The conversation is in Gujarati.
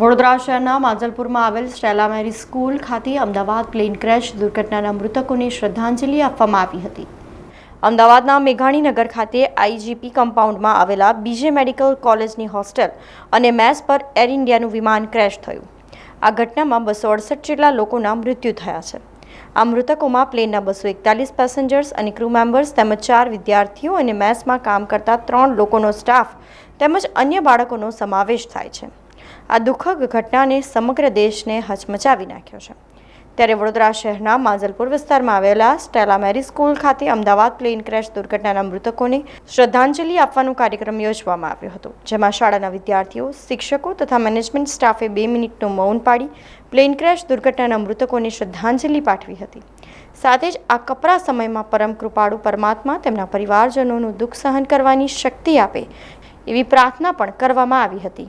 વડોદરા શહેરના માંજલપુરમાં આવેલ સ્ટેલા મેરી સ્કૂલ ખાતે અમદાવાદ પ્લેન ક્રેશ દુર્ઘટનાના મૃતકોને શ્રદ્ધાંજલિ આપવામાં આવી હતી. અમદાવાદના મેઘાણીનગર ખાતે આઈજીપી કમ્પાઉન્ડમાં આવેલા બીજે મેડિકલ કોલેજની હોસ્ટેલ અને મેસ પર એર ઇન્ડિયાનું વિમાન ક્રેશ થયું. આ ઘટનામાં બસો અડસઠ જેટલા લોકોના મૃત્યુ થયા છે. આ મૃતકોમાં પ્લેનના બસો એકતાલીસ પેસેન્જર્સ અને ક્રૂ મેમ્બર્સ તેમજ ચાર વિદ્યાર્થીઓ અને મેસમાં કામ કરતા ત્રણ લોકોનો સ્ટાફ તેમજ અન્ય બાળકોનો સમાવેશ થાય છે. આ દુઃખદ ઘટનાને સમગ્ર દેશને હચમચાવી નાખ્યો છે. ત્યારે વડોદરા શહેરના માંજલપુર વિસ્તારમાં આવેલા સ્ટેલા મેરી સ્કૂલ ખાતે અમદાવાદ પ્લેન ક્રેશ દુર્ઘટનાના મૃતકોને શ્રદ્ધાંજલિ આપવાનો કાર્યક્રમ યોજવામાં આવ્યો હતો, જેમાં શાળાના વિદ્યાર્થીઓ, શિક્ષકો તથા મેનેજમેન્ટ સ્ટાફે બે મિનિટનું મૌન પાડી પ્લેન ક્રેશ દુર્ઘટનાના મૃતકોને શ્રદ્ધાંજલિ પાઠવી હતી. સાથે જ આ કપરા સમયમાં પરમ કૃપાળુ પરમાત્મા તેમના પરિવારજનોનું દુઃખ સહન કરવાની શક્તિ આપે એવી પ્રાર્થના પણ કરવામાં આવી હતી.